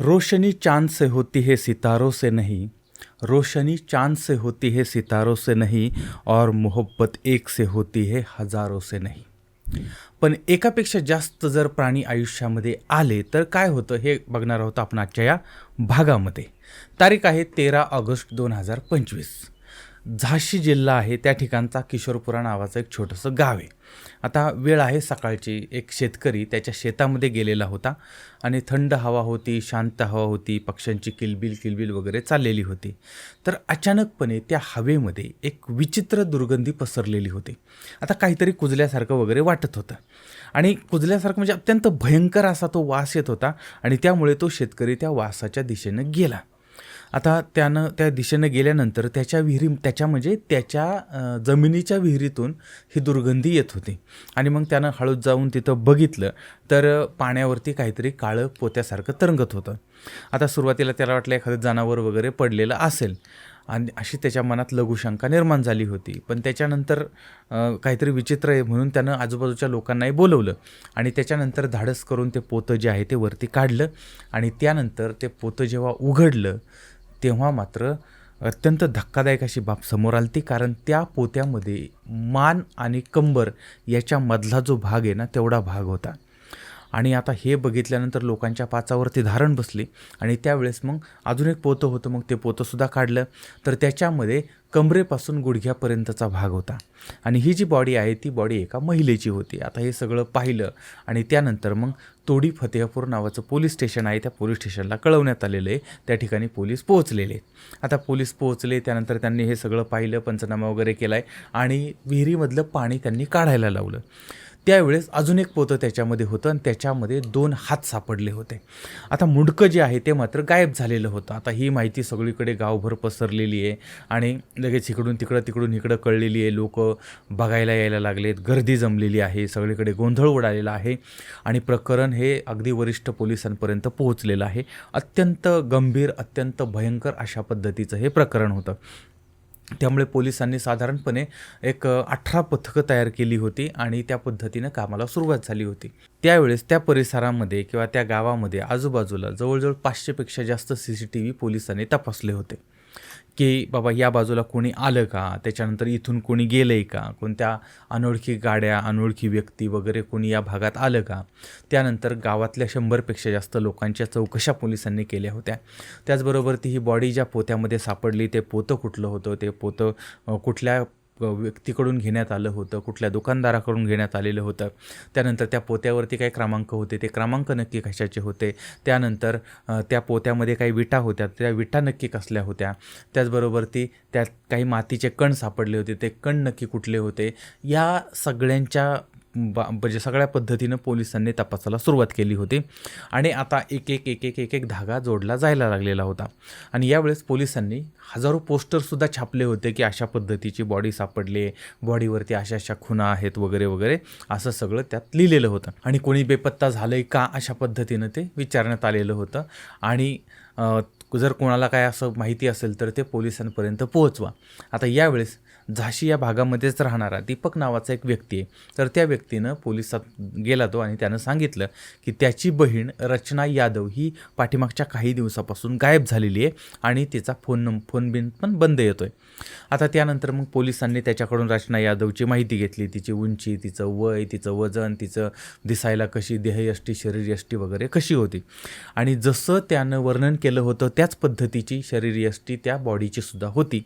रोशनी चांद से होती है सितारों से नहीं रोशनी चांद से होती है सितारों से नहीं और मोहब्बत एक से होती है हजारों से नहीं। पण एकापेक्षा जास्त जर प्राणी आयुष्यामध्ये आले तर काय होतं हे बघणार आहोत आपण आजच्या या भागामध्ये. तारीख आहे तेरा ऑगस्ट दोन हजार पंचवीस. झाशी जिल्हा आहे त्या ठिकाणचा किशोरपुरा नावाचं एक छोटंसं गाव आहे. आता वेळ आहे सकाळची. एक शेतकरी त्याच्या शेतामध्ये गेलेला होता आणि थंड हवा होती शांत हवा होती पक्ष्यांची किलबिल किलबिल वगैरे चाललेली होती. तर अचानकपणे त्या हवेमध्ये एक विचित्र दुर्गंधी पसरलेली होती. आता काहीतरी कुजल्यासारखं वगैरे वाटत होतं. आणि कुजल्यासारखं म्हणजे अत्यंत भयंकर असा तो वास येत होता आणि त्यामुळे तो शेतकरी त्या वासाच्या दिशेनं गेला. आता त्यानं त्या दिशेनं गेल्यानंतर त्याच्या विहिरी त्याच्या म्हणजे त्याच्या जमिनीच्या विहिरीतून ही दुर्गंधी येत होती. आणि मग त्यानं हळूच जाऊन तिथं बघितलं तर पाण्यावरती काहीतरी काळं पोत्यासारखं तरंगत होतं. आता सुरुवातीला त्याला वाटलं एखादं जनावर वगैरे पडलेलं असेल आणि अशी त्याच्या मनात लघुशंका निर्माण झाली होती. पण त्याच्यानंतर काहीतरी विचित्र आहे म्हणून त्यानं आजूबाजूच्या लोकांनाही बोलवलं आणि त्याच्यानंतर धाडस करून ते पोतं जे आहे ते वरती काढलं आणि त्यानंतर ते पोतं जेव्हा उघडलं तेव्हा मात्र अत्यंत धक्कादायक अशी बाब समोर आली ती कारण त्या पोत्यामध्ये मान आणि कंबर याच्यामधला जो भाग आहे ना तेवढा भाग होता. आणि आता हे बघितल्यानंतर लोकांच्या पाचावरती धारण बसली आणि त्यावेळेस मग अजून एक पोतं होतं मग ते पोतंसुद्धा काढलं. तर त्याच्यामध्ये कमरेपासून गुडघ्यापर्यंतचा भाग होता. आणि ही जी बॉडी आहे ती बॉडी एका महिलेची होती. आता हे सगळं पाहिलं आणि त्यानंतर मग तोडी फतेहपूर नावाचं पोलीस स्टेशन आहे त्या पोलीस स्टेशनला कळवण्यात आलेलं आहे. त्या ठिकाणी पोलीस पोहोचलेले आता पोलीस पोहोचले त्यानंतर त्यांनी हे सगळं पाहिलं पंचनामा वगैरे केला आहे आणि विहिरीमधलं पाणी त्यांनी काढायला लावलं. त्यावेळेस अजून एक पोतं त्याच्यामध्ये होतं आणि त्याच्यामध्ये दोन हात सापडले होते. आता मुंडकं जे आहे ते मात्र गायब झालेलं होतं. आता ही माहिती सगळीकडे गावभर पसरलेली आहे आणि लगेच इकडून तिकडं तिकडून इकडं कळलेली आहे. लोक बघायला यायला लागलेत. गर्दी जमलेली आहे. सगळीकडे गोंधळ उडालेला आहे आणि प्रकरण हे अगदी वरिष्ठ पोलिसांपर्यंत पोहोचलेलं आहे. अत्यंत गंभीर अत्यंत भयंकर अशा पद्धतीचं हे प्रकरण होतं. त्यामुळे पोलिसांनी साधारणपणे एक अठरा पथकं तयार केली होती आणि त्या पद्धतीनं कामाला सुरुवात झाली होती. त्यावेळेस त्या परिसरामध्ये किंवा त्या गावामध्ये आजूबाजूला जवळजवळ पाचशेपेक्षा जास्त सी सी टी व्ही पोलिसांनी तपासले होते. की बाबा या बाजूला कोणी आलं का? त्याच्यानंतर इथून कोणी गेलं आहे का? कोणत्या अनोळखी गाड्या अनोळखी व्यक्ती वगैरे कोणी या भागात आलं का? त्यानंतर गावातल्या शंभरपेक्षा जास्त लोकांच्या चौकशा पोलिसांनी केल्या होत्या. त्याचबरोबर ती ही बॉडी ज्या पोत्यामध्ये सापडली ते पोतं कुठलं होतं? ते पोतं कुठल्या व्यक्तीकडून घेण्यात आलं होतं कुठल्या दुकानदाराकडून घेण्यात आलेलं होतं. त्यानंतर त्या पोत्यावरती काही क्रमांक होते ते क्रमांक नक्की कशाचे होते? त्यानंतर त्या पोत्यामध्ये काही विटा होत्या त्या विटा नक्की कसल्या होत्या? त्याचबरोबर ती त्यात काही मातीचे कण सापडले होते ते कण नक्की कुठले होते? या सगळ्यांच्या बा म्हणजे सगळ्या पद्धतीनं पोलिसांनी तपासाला सुरुवात केली होती. आणि आता एक एक एक एक एक एक धागा जोडला जायला लागलेला होता. आणि यावेळेस पोलिसांनी हजारो पोस्टरसुद्धा छापले होते की अशा पद्धतीची बॉडी सापडली बॉडीवरती अशा अशा खुणा आहेत वगैरे वगैरे असं सगळं त्यात लिहिलेलं होतं. आणि कोणी बेपत्ता झालं आहे का अशा पद्धतीनं ते विचारण्यात आलेलं होतं. आणि जर कोणाला काय असं माहिती असेल तर ते पोलिसांपर्यंत पोहोचवा. आता यावेळेस झाशी या भागामध्येच राहणारा दीपक नावाचा एक व्यक्ती आहे. तर त्या व्यक्तीनं पोलिसात गेला तो आणि त्यानं सांगितलं की त्याची बहीण रचना यादव ही पाठीमागच्या काही दिवसापासून गायब झालेली आहे आणि तिचा फोन नंब फोन बिन पण बंद येतो आहे आता त्यानंतर मग पोलिसांनी त्याच्याकडून रचना यादवची माहिती घेतली. तिची उंची तिचं वय तिचं वजन तिचं दिसायला कशी देहयष्टी शरीरयष्टी वगैरे कशी होती. आणि जसं त्यानं वर्णन केलं होतं त्या त्याच पद्धतीची शरीरयष्टी त्या बॉडीची सुद्धा होती.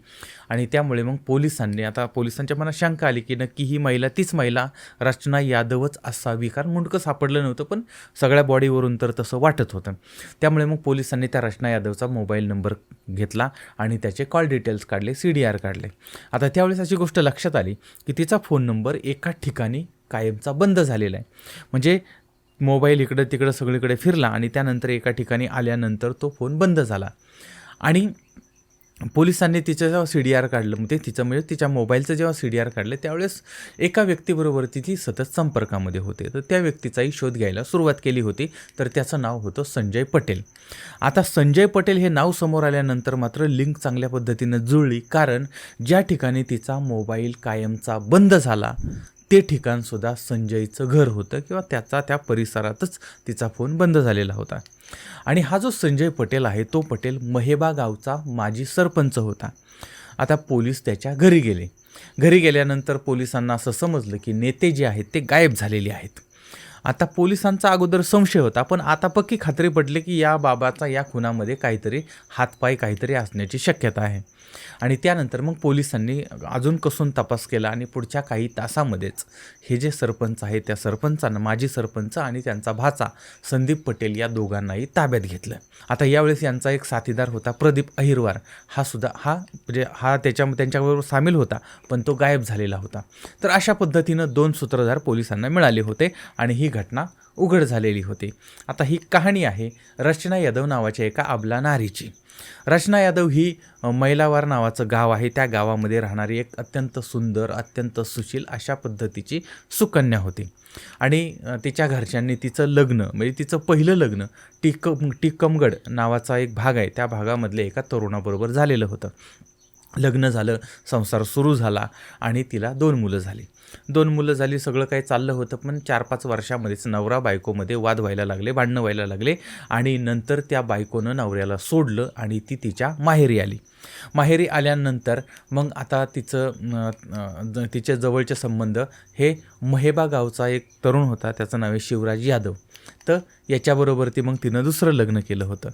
आणि त्यामुळे मग पोलिसांनी आता पोलिसांच्या मनात शंका आली की नक्की ही महिला तीच महिला रचना यादवच असावी कारण मुंडकं सापडलं नव्हतं पण सगळ्या बॉडीवरून तर तसं वाटत होतं. त्यामुळे मग पोलिसांनी त्या रचना यादवचा मोबाईल नंबर घेतला आणि त्याचे कॉल डिटेल्स काढले सी डी आर काढले. आता त्यावेळेस अशी गोष्ट लक्षात आली की तिचा फोन नंबर एका ठिकाणी कायमचा बंद झालेला आहे. म्हणजे मोबाईल इकडं तिकडं सगळीकडे फिरला आणि त्यानंतर एका ठिकाणी आल्यानंतर तो फोन बंद झाला. आणि पोलिसांनी तिचं जेव्हा सी डी आर काढलं म्हणजे तिचं म्हणजे तिच्या मोबाईलचं जेव्हा सी डी आर काढलं त्यावेळेस एका व्यक्तीबरोबर ती ती सतत संपर्कामध्ये होते. तर त्या व्यक्तीचाही शोध घ्यायला सुरुवात केली होती. तर त्याचं नाव होतं संजय पटेल. आता संजय पटेल हे नाव समोर आल्यानंतर मात्र लिंक चांगल्या पद्धतीनं जुळली कारण ज्या ठिकाणी तिचा मोबाईल कायमचा बंद झाला ते ठिकाणसुद्धा संजयचं घर होतं किंवा त्याचा त्या परिसरातच तिचा फोन बंद झालेला होता. आणि हा जो संजय पटेल आहे तो पटेल महेबा गावचा माजी सरपंच होता. आता पोलीस त्याच्या घरी गेले. घरी गेल्यानंतर पोलिसांना असं समजलं की नेते जे आहेत ते गायब झालेले आहेत. आता पोलिसांचा अगोदर संशय होता पण आता पक्की खात्री पडली की या बाबाचा या खुनामध्ये काहीतरी हातपाय काहीतरी असण्याची शक्यता आहे. आणि त्यानंतर मग पोलिसांनी अजून कसून तपास केला आणि पुढच्या काही तासामध्येच हे जे सरपंच आहे त्या सरपंचानं माजी सरपंच आणि त्यांचा भाचा संदीप पटेल या दोघांनाही ताब्यात घेतलं. आता यावेळेस यांचा एक साथीदार होता प्रदीप अहिरवार. हा सुद्धा हा म्हणजे हा त्याच्या त्यांच्याबरोबर सामील होता पण तो गायब झालेला होता. तर अशा पद्धतीनं दोन सूत्रधार पोलिसांना मिळाले होते आणि ही घटना उघड झालेली होती. आता ही कहाणी आहे रचना यादव नावाच्या एका अबला नारीची. रचना यादव ही मैलावार नावाचं गाव आहे. त्या गावामध्ये राहणारी एक अत्यंत सुंदर अत्यंत सुशील अशा पद्धतीची सुकन्या होती. आणि तिच्या घरच्यांनी तिचं लग्न म्हणजे तिचं पहिलं लग्न टिकम टिकमगड नावाचा एक भाग आहे. त्या भागामधल्या एका तरुणाबरोबर झालेलं होतं. लग्न झालं संसार सुरू झाला आणि तिला दोन मुलं झाली. दोन मुलं झाली सगळं काही चाललं होतं पण चार पाच वर्षामध्येच नवरा बायकोमध्ये वाद व्हायला लागले भांडणं व्हायला लागले आणि नंतर त्या बायकोनं नवऱ्याला सोडलं आणि ती तिच्या माहेरी आली. माहेरी आल्यानंतर मग आता तिचं तिच्या तिचे जवळचे संबंध हे महेबा गावचा एक तरुण होता त्याचं नाव आहे शिवराज यादव. तर याच्याबरोबर ती मग तिनं दुसरं लग्न केलं होतं.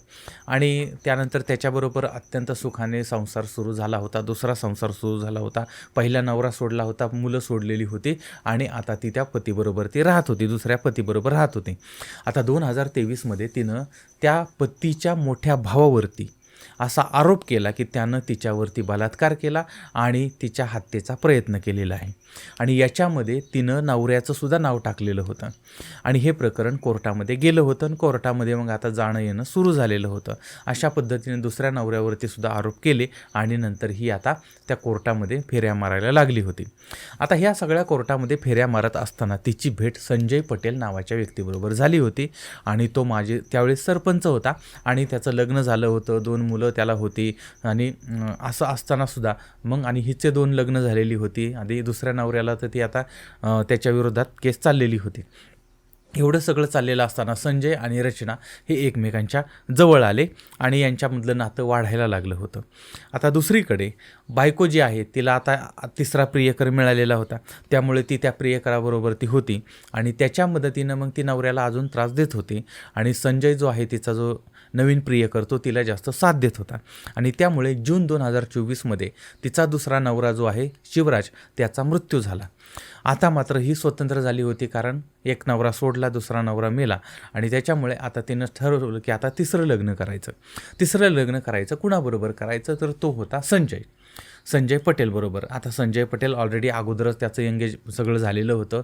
आणि त्यानंतर त्याच्याबरोबर अत्यंत सुखाने संसार सुरू झाला होता दुसरा संसार सुरू झाला होता. पहिला नवरा सोडला होता मुलं सोडलेली होती आणि आता ती त्या पतीबरोबर ती राहत होती दुसऱ्या पतीबरोबर राहत होती. आता दोन हजार तेवीसमध्ये तिनं त्या पतीच्या मोठ्या भावावरती असा आरोप केला की त्यानं तिच्यावरती बलात्कार केला आणि तिच्या हत्येचा प्रयत्न केलेला आहे. आणि याच्यामध्ये तिनं नवऱ्याचंसुद्धा नाव टाकलेलं होतं. आणि हे प्रकरण कोर्टामध्ये गेलं होतं आणि कोर्टामध्ये मग आता जाणं येणं सुरू झालेलं होतं. अशा पद्धतीने दुसऱ्या नवऱ्यावरती सुद्धा आरोप केले आणि नंतर ही आता त्या कोर्टामध्ये फेऱ्या मारायला लागली होती. आता ह्या सगळ्या कोर्टामध्ये फेऱ्या मारत असताना तिची भेट संजय पटेल नावाच्या व्यक्तीबरोबर झाली होती आणि तो माझे त्यावेळेस सरपंच होता आणि त्याचं लग्न झालं होतं. दोन मुलं त्याला होती आणि असं असताना सुद्धा मग आणि हिचे दोन लग्न झालेली होती आणि दुसऱ्या नवऱ्याला तर ती आता त्याच्या विरोधात केस चाललेली होती. एवढं सगळं चाललेलं असताना संजय आणि रचना हे एकमेकांच्या जवळ आले आणि यांच्यामधलं नातं वाढायला लागलं होतं. आता दुसरीकडे बायको जी आहे तिला आता तिसरा प्रियकर मिळालेला होता. त्यामुळे ती त्या प्रियकराबरोबर ती होती आणि त्याच्या मदतीनं मग ती नवऱ्याला अजून त्रास देत होती आणि संजय जो आहे तिचा जो नवीन प्रिय करतो तिला जास्त साथ देत होता. आणि त्यामुळे जून दोन हजार चोवीसमध्ये तिचा दुसरा नवरा जो आहे शिवराज त्याचा मृत्यू झाला. आता मात्र ही स्वतंत्र झाली होती कारण एक नवरा सोडला दुसरा नवरा मेला. आणि त्याच्यामुळे आता तिनं ठरवलं की आता तिसरं लग्न करायचं. तिसरं लग्न करायचं कुणाबरोबर करायचं? तर तो होता संजय. संजय पटेलबरोबर आता संजय पटेल ऑलरेडी अगोदरच त्याचं एंगेज सगळं झालेलं होतं.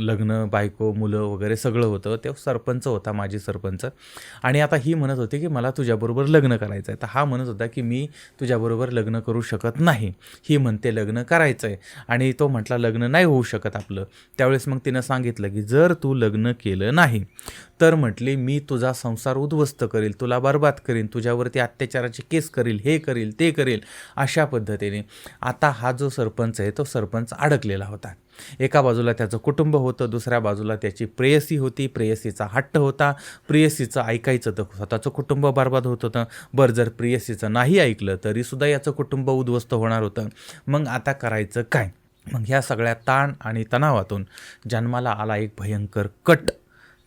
लग्न बायको मुलं वगैरे सगळं होतं. ते सरपंच होता माजी सरपंच. आणि आता ही म्हणत होती की मला तुझ्याबरोबर लग्न करायचं आहे तर हा म्हणत होता की मी तुझ्याबरोबर लग्न करू शकत नाही. ही म्हणते लग्न करायचं आहे आणि तो म्हटला लग्न नाही होऊ शकत आपलं. त्यावेळेस मग तिनं सांगितलं की जर तू लग्न केलं नाही तर म्हटली मी तुझा संसार उद्ध्वस्त करील तुला बर्बाद करीन तुझ्यावरती अत्याचाराची केस करील हे करील ते करील अशा पद्धतीने. आता हा जो सरपंच आहे तो सरपंच अडकलेला होता. एका बाजूला त्याचं कुटुंब होतं दुसऱ्या बाजूला त्याची प्रेयसी होती. प्रेयसीचा हट्ट होता. प्रेयसीचं ऐकायचं तर स्वतःचं कुटुंब बर्बाद होत होतं. बरं जर प्रेयसीचं नाही ऐकलं तरीसुद्धा याचं कुटुंब उद्ध्वस्त होणार होतं. मग आता करायचं काय? मग ह्या सगळ्या ताण आणि तणावातून जन्माला आला एक भयंकर कट.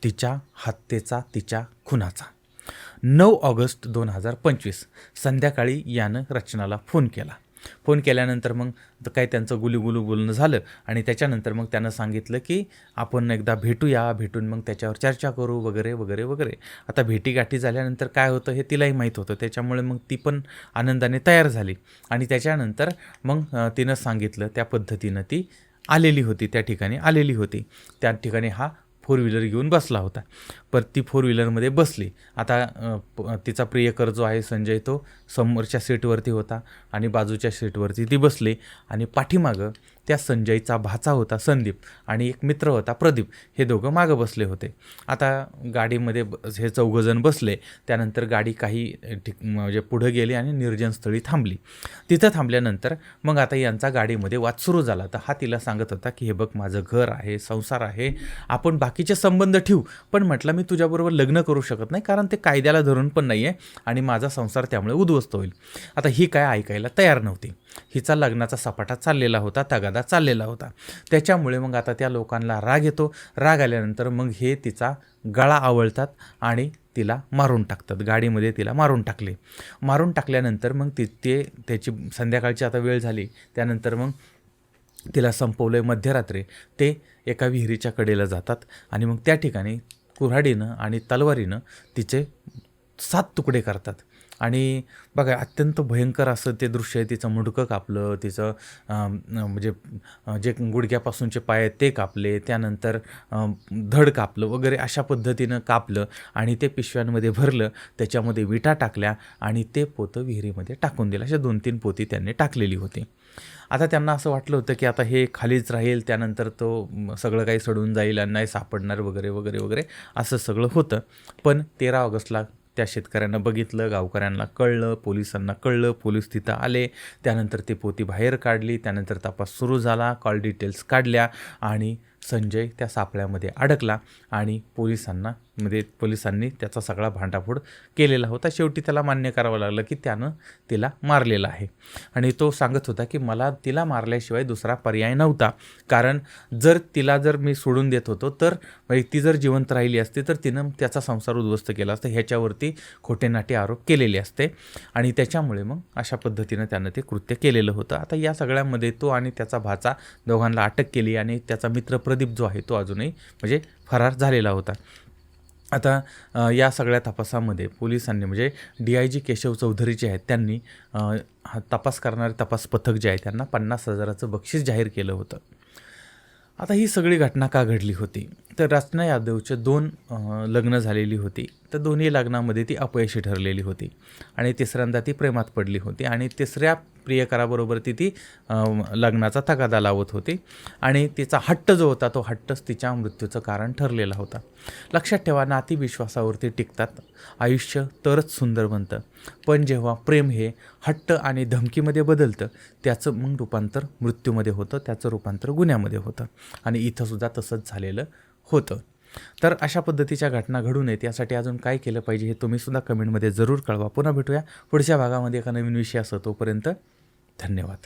तिच्या हत्येचा तिच्या खुनाचा. नऊ ऑगस्ट दोन हजार पंचवीस संध्याकाळी यानं रचनाला फोन केला. फोन केल्यानंतर मग काय त्यांचं गुलूगुलू बोलणं झालं आणि त्याच्यानंतर मग त्यानं सांगितलं की आपण एकदा भेटूया भेटून मग त्याच्यावर चर्चा करू वगैरे वगैरे वगैरे. आता भेटीगाठी झाल्यानंतर काय होतं हे तिलाही माहीत होतं. त्याच्यामुळे मग ती पण आनंदाने तयार झाली. आणि त्याच्यानंतर मग तिनं सांगितलं त्या पद्धतीनं ती आलेली होती त्या ठिकाणी आलेली होती. त्या ठिकाणी हा फोर व्हीलर घेऊन बसला होता. पर ती फोर व्हीलरमध्ये बसली. आता प- तिचा प्रियकर जो आहे संजय तो समोरच्या सीटवरती होता आणि बाजूच्या सीटवरती ती बसली आणि पाठीमागं त्या संजयचा भाचा होता संदीप आणि एक मित्र होता प्रदीप. हे दोघं मागं बसले होते. आता गाडीमध्ये हे चौघंजण बसले. त्यानंतर गाडी काही ठिक म्हणजे पुढं गेली आणि निर्जनस्थळी थांबली. तिथं थांबल्यानंतर मग आता यांचा गाडीमध्ये वाद सुरू झाला. तर हा तिला सांगत होता की हे बघ माझं घर आहे संसार आहे. आपण बाकीचे संबंध ठेवू. पण म्हटलं मी तुझ्याबरोबर लग्न करू शकत नाही कारण ते कायद्याला धरून पण नाही आहे आणि माझा संसार त्यामुळे उद्ध्वस्त होईल. आता ही काय ऐकायला तयार नव्हती. हिचा लग्नाचा सपाटा चाललेला होता तगादा चाललेला होता. त्याच्यामुळे मग आता त्या लोकांना राग येतो. राग आल्यानंतर मग हे तिचा गळा आवळतात आणि तिला मारून टाकतात. गाडीमध्ये तिला मारून टाकले. मारून टाकल्यानंतर मग ति ते त्याची संध्याकाळची आता वेळ झाली. त्यानंतर मग तिला संपवलं आहे मध्यरात्री. ते एका विहिरीच्या कडेला जातात आणि मग त्या ठिकाणी कुऱ्हाडीनं आणि तलवारीनं तिचे सात तुकडे करतात. आणि बघा अत्यंत भयंकर असं ते दृश्य आहे तिचं मुडकं कापलं तिचं म्हणजे जे गुडघ्यापासूनचे पाय आहेत ते कापले त्यानंतर धड कापलं वगैरे अशा पद्धतीनं कापलं आणि ते पिशव्यांमध्ये भरलं त्याच्यामध्ये विटा टाकल्या आणि ते पोतं विहिरीमध्ये टाकून दिलं. अशा दोन तीन पोती त्यांनी टाकलेली होती. आता त्यांना असं वाटलं होतं की आता हे खालीच राहील त्यानंतर तो सगळं काही सडून जाईल आणि नाही सापडणार वगैरे वगैरे वगैरे असं सगळं होतं. पण तेरा ऑगस्टला त्या शेतकऱ्यांना बघितलं गावकऱ्यांना कळलं पोलिसांना कळलं पोलीस तिथं आले. त्यानंतर ती पोती बाहेर काढली. त्यानंतर तपास सुरू झाला कॉल डिटेल्स काढल्या आणि संजय त्या सापळ्यामध्ये अडकला आणि पोलिसांना म्हणजे पोलिसांनी त्याचा सगळा भांडाफोड केलेला होता. शेवटी त्याला मान्य करावं लागलं की त्यानं तिला मारलेलं आहे. आणि तो सांगत होता की मला तिला मारल्याशिवाय दुसरा पर्याय नव्हता. कारण जर तिला जर मी सोडून देत होतो तर म्हणजे ती जर जिवंत राहिली असती तर तिनं त्याचा संसार उद्ध्वस्त केला असता. ह्याच्यावरती खोटेनाटे आरोप केलेले असते. आणि त्याच्यामुळे मग अशा पद्धतीनं त्यानं ते कृत्य केलेलं होतं. आता या सगळ्यामध्ये तो आणि त्याचा भाचा दोघांना अटक केली आणि त्याचा मित्र प्रदीप जो आहे तो अजूनही म्हणजे फरार झालेला होता. आता या सगळ्या तपासामध्ये पोलिसांनी म्हणजे D I G Keshav Chaudhari जे आहेत त्यांनी हा तपास करणारे तपास पथक जे आहे त्यांना पन्नास हजाराचं बक्षीस जाहीर केलं होतं. आता ही सगळी घटना का घडली होती? तर रचना यादवचे दोन लग्न झालेली होती. तर दोन्ही लग्नामध्ये ती अपयशी ठरलेली होती. आणि तिसऱ्यांदा ती प्रेमात पडली होती. आणि तिसऱ्या प्रियकराबरोबर ती ती लग्नाचा तगादा लावत होती. आणि तिचा हट्ट जो होता तो हट्टच तिच्या मृत्यूचं कारण ठरलेला होता. लक्षात ठेवा नाती विश्वासावरती टिकतात. आयुष्य तरच सुंदर बनतं. पण जेव्हा प्रेम हे हट्ट आणि धमकीमध्ये बदलतं त्याचं मग रूपांतर मृत्यूमध्ये होतं त्याचं रूपांतर गुन्ह्यामध्ये होतं. आणि इथंसुद्धा तसंच झालेलं होतं. तर अशा पद्धतीच्या घटना घडू नयेत यासाठी अजून काय केलं पाहिजे हे तुम्हीसुद्धा कमेंटमध्ये जरूर कळवा. पुन्हा भेटूया. पुढच्या भागामध्ये एका नवीन विषय विषयासह तोपर्यंत धन्यवाद.